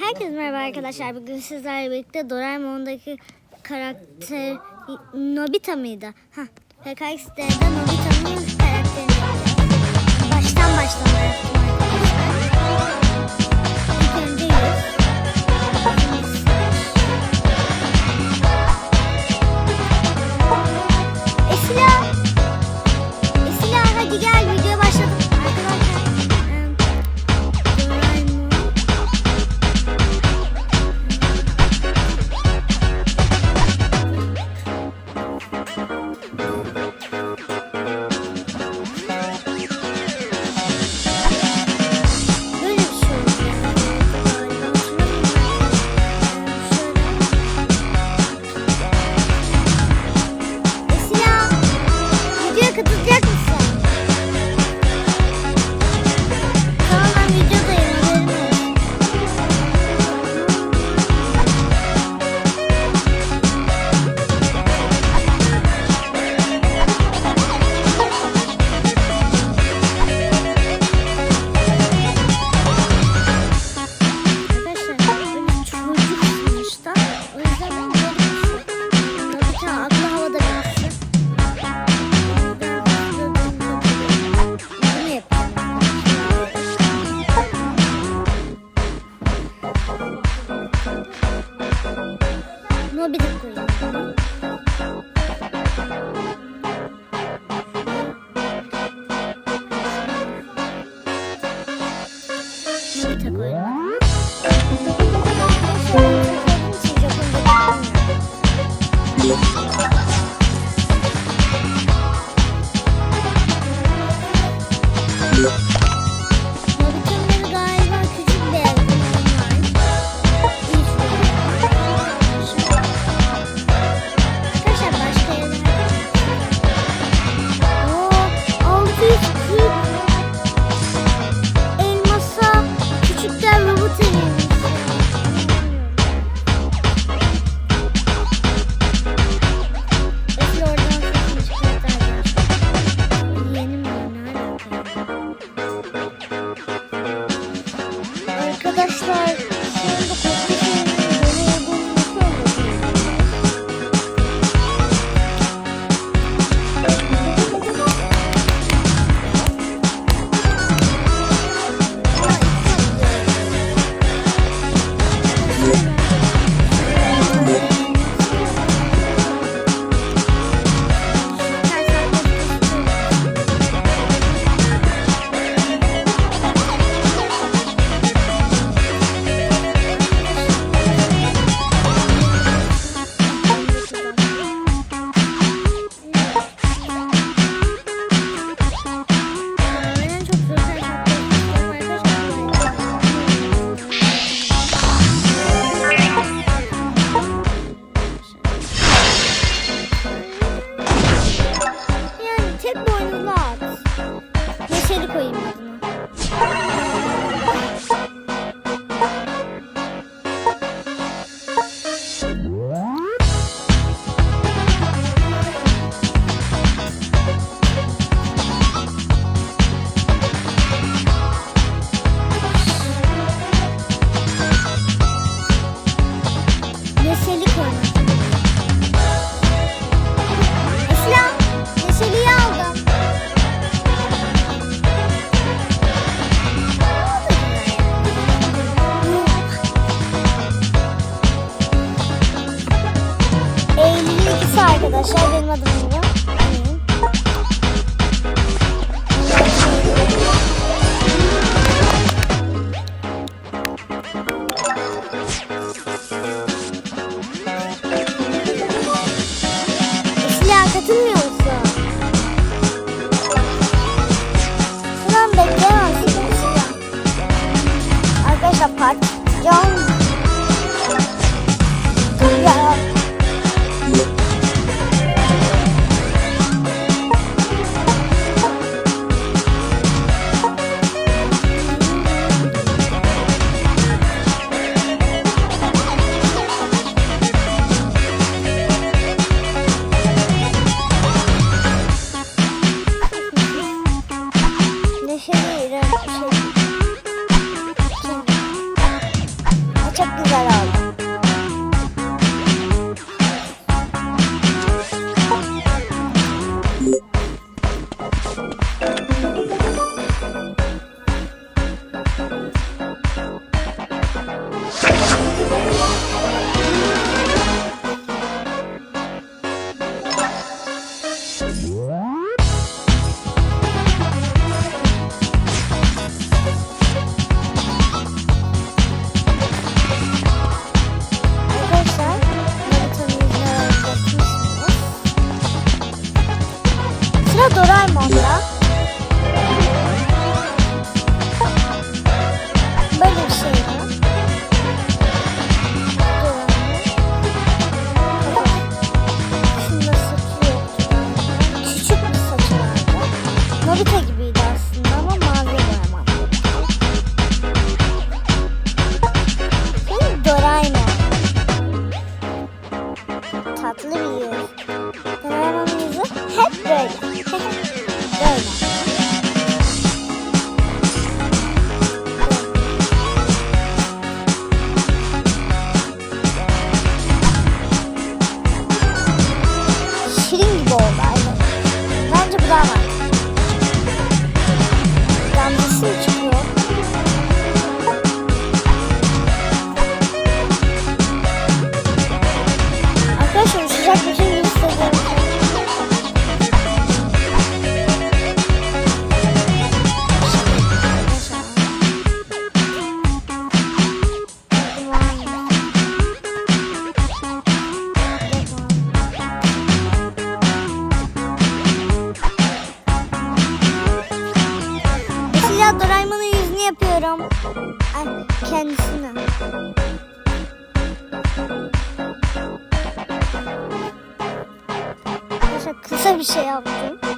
Herkese merhaba arkadaşlar. Bugün sizlerle birlikte Doraemon'daki karakter Nobita mıydı? Ha, PKX'de Nobita'nın karakterini baştan başlamaya Esila Esila hadi gel Sıra Doraemon'da. Böyle bir şey var. Şunda saçı yoktu. Küçük bir saçı vardı. Nobita gibiydi aslında ama mavi boyama. Şimdi Doraemon. Tatlı bir yüz. Arkadaşlar kısa bir şey yaptım.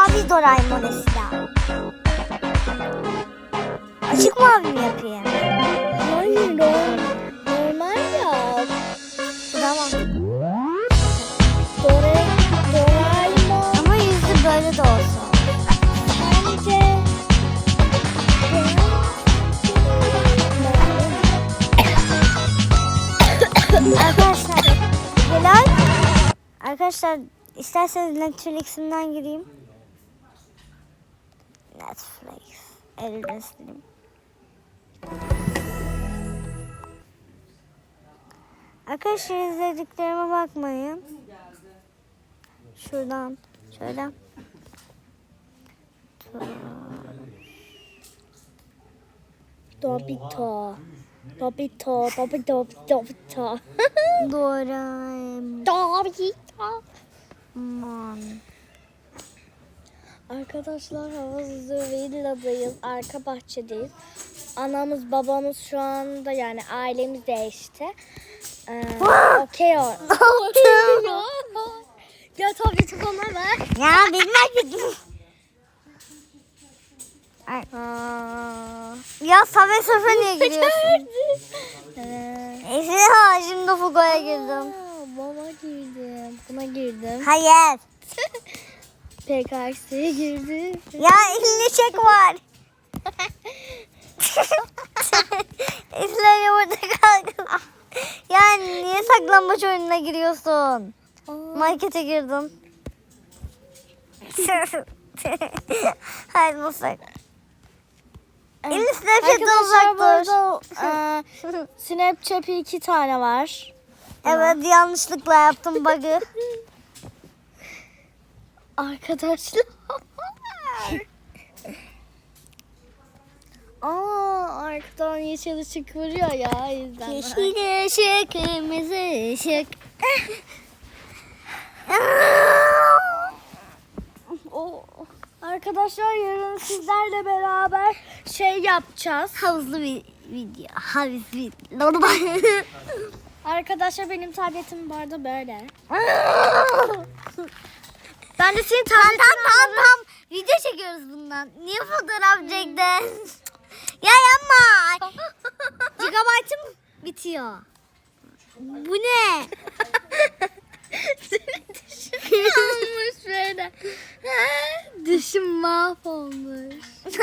Mavi Doraemon Esra. Açık mavi mi yapayım? Hayır normal yap. Tamam. Dore, Doraemon. Ama yüzü böyle de. Bence. Arkadaşlar helal. Arkadaşlar isterseniz Netflix'imden gireyim. Elini sileyim. Arkadaşlar izlediklerime bakmayın. Şuradan şöyle. Dobito. Dobito, Dobito, Dobito. Doraemon. Dobito. Arkadaşlar havuzlu villadayız. Arka bahçedeyiz. Anamız babamız şu anda yani ailemiz değişti. Ee, Okey o. ya. Tabii çok ona ver. Ya. Aa. Ya Samet Safa niye giriyorsun? Ee, ha şimdi Fugo'ya girdim. aa, Baba girdim. Buna girdim. Hayır. PKX'ye girdim. Ya elini çek var. Esra yumurta kalktı. Yani niye saklambaç oyununa giriyorsun? Markete girdin. Hayır mutfak. Elif nefretten uzak dur. burada e, Snapchat'i iki tane var. Evet yanlışlıkla yaptım bug'ı. Arkadaşlar. Aa arkadan yeşil ışık vuruyor ya yüzden. Yeşil ışık, kırmızı ışık. Arkadaşlar yarın sizlerle beraber şey yapacağız. Havuzlu bir video. Havuz video. Arkadaşlar benim tabletim arada böyle. Ben de senin tabletini tamam tamam tamam. Video çekiyoruz bundan. Niye fotoğraf çektin? ya yapma. Gigabyte'ım bitiyor. Bu ne? Senin dişin olmuş böyle. Dişim mahvolmuş.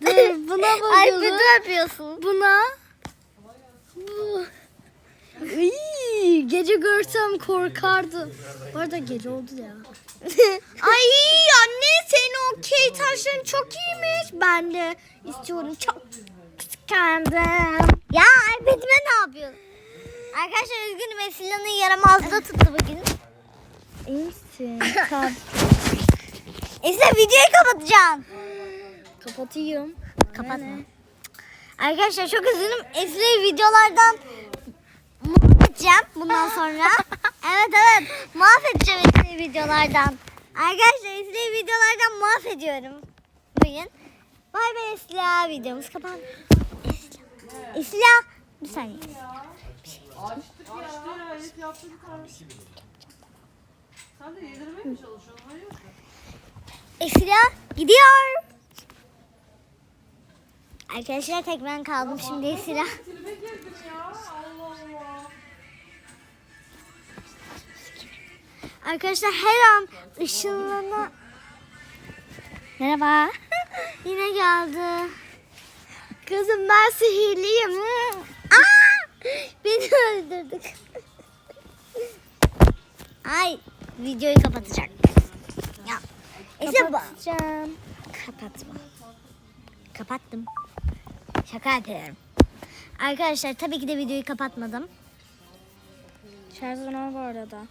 Dur buna Ay bakalım. bir de yapıyorsun. Buna. Bu. Iy, gece görsem korkardım. Bu arada gece oldu ya. Ay anne senin o key taşların çok iyiymiş. Ben de istiyorum çok kıskandım. Ya iPad'ime ne yapıyorsun? Arkadaşlar üzgünüm Esila'nın yaramazlığı tuttu bugün. İyi misin? tamam. Videoyu kapatacaksın. Kapatayım. Kapatma. Arkadaşlar çok üzgünüm. Esra'yı videolardan mahvedeceğim bundan sonra. evet evet mahvedeceğim Esra'yı videolardan. Arkadaşlar Esra'yı videolardan mahvediyorum bugün. Bay bay Esra videomuz kapandı. Esra. Esra bir saniye. Açtık ya. Evet yaptık bir tane. Sen de yedirmeye mi çalışıyorsun? Hayır. Esra gidiyor. Arkadaşlar tek ben kaldım şimdi Esra. Arkadaşlar her an ışınlana... Merhaba. Yine geldi. Kızım ben sihirliyim. Aa! Beni öldürdük. Ay videoyu kapatacak. Ya. Bak. Kapatacağım. Kapatma. Kapattım. Şaka yapıyorum. Arkadaşlar tabii ki de videoyu kapatmadım. Şarjım var bu arada.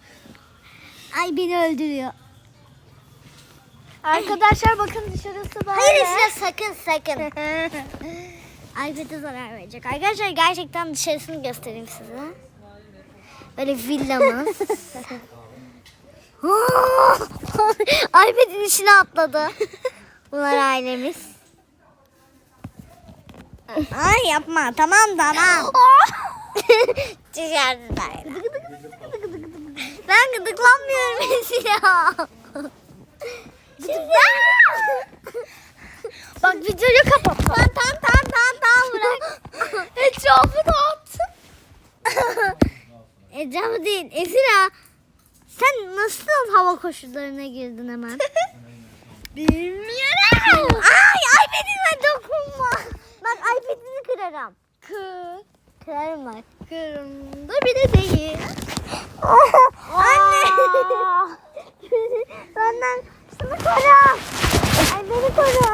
Ay beni öldürüyor. Arkadaşlar bakın dışarısı böyle. Hayır Esra sakın sakın. iPad'e zarar verecek. Arkadaşlar gerçekten dışarısını göstereyim size. Böyle villamız. iPad'in içine atladı. Bunlar ailemiz. Ay yapma tamam tamam. Dışarıda. Ben gıdıklanmıyorum Esra. Bak videoyu kapat. Tamam tamam tamam tamam bırak. Etrafı dağıttım. Ecem değil. Esra sen nasıl hava koşullarına girdin hemen? Bilmiyorum. Ay iPad'ime dokunma. Bak iPad'ini kırarım. Kı. Kırarım bak. Kırımda bile değil. Anne. Benden şunu koru. Ay beni koru.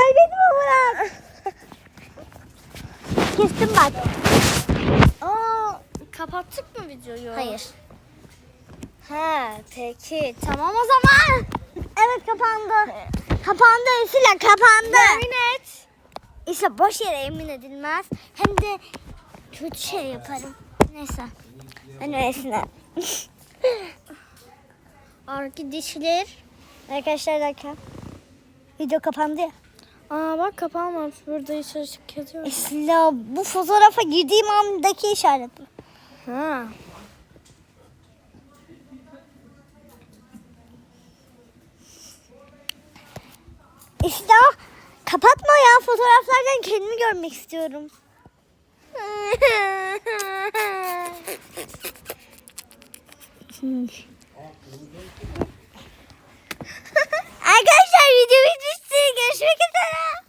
Ay beni bırak. Kestim bak. Aa, kapattık mı videoyu? Hayır. He peki tamam o zaman. Evet kapandı. Kapandı Esra kapandı. Yemin et. İşte boş yere emin edilmez. Hem de kötü şey yaparım. Neyse. Ben öylesine. Arkadaşlar. Arkadaşlar derken video kapandı ya. Aa bak kapanmamış. Burada ışık yazıyor. Esra bu fotoğrafa girdiğim andaki işaret. Ha. Esra kapatma ya fotoğraflardan kendimi görmek istiyorum. Arkadaşlar video bitmişti. Görüşmek üzere.